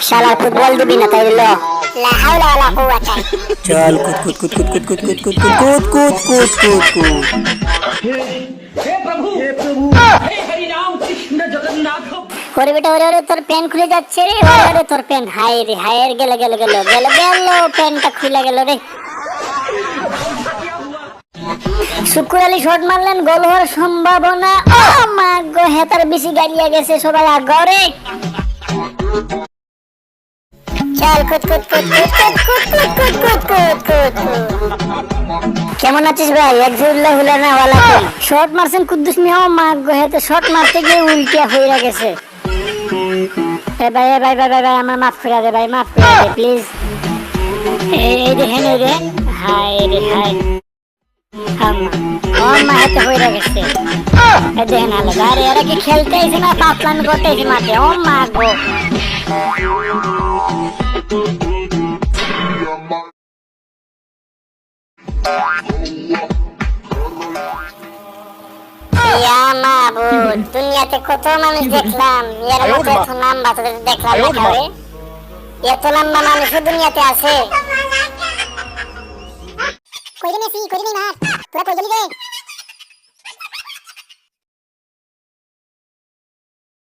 শালা ফুটবল দিবি না তাই ল লা হাওলা ওয়ালা কুওয়াতা চল কুদ কুদ কুদ কুদ কুদ কুদ কুদ কুদ কুদ কুদ কুদ কুদ কুদ ওরে বেটা ওরে ওরে তোর প্যান্ট খুলে যাচ্ছে রে ওরে তোর প্যান্ট হাই রে গেল গেল গেল গেল গেল প্যান্টটা খুলে গেল রে শুকুর আলী শট মারলেন গোল হওয়ার সম্ভাবনা ও মা গো হেতার বেশি গাড়িয়া গেছে সবাই আগরে কেমন আছিস ভাই একজুল্লাহ না ওয়ালা শট মারছেন কুদ্দুস মিয়া মা গো হেতে শট মারতে গিয়ে উল্টিয়া হইরা গেছে এ ভাই এ ভাই ভাই ভাই আমার মাফ করে দে ভাই মাফ করে দে প্লিজ এই দেখেন এই রে হাই রে হাই আম্মা হাতে হয়ে গেছে এ দেখেন আলো আরে এরা কি খেলতে না পাতলামি করতে মাঠে ও মা গো দুনিয়াতে কত মানুষ দেখলাম এর মতো এত লম্বা তোদের দেখলাম না এত লম্বা মানুষ দুনিয়াতে আছে। কই রে মেসি? কই নেইমার তোরা কই গেলি রে?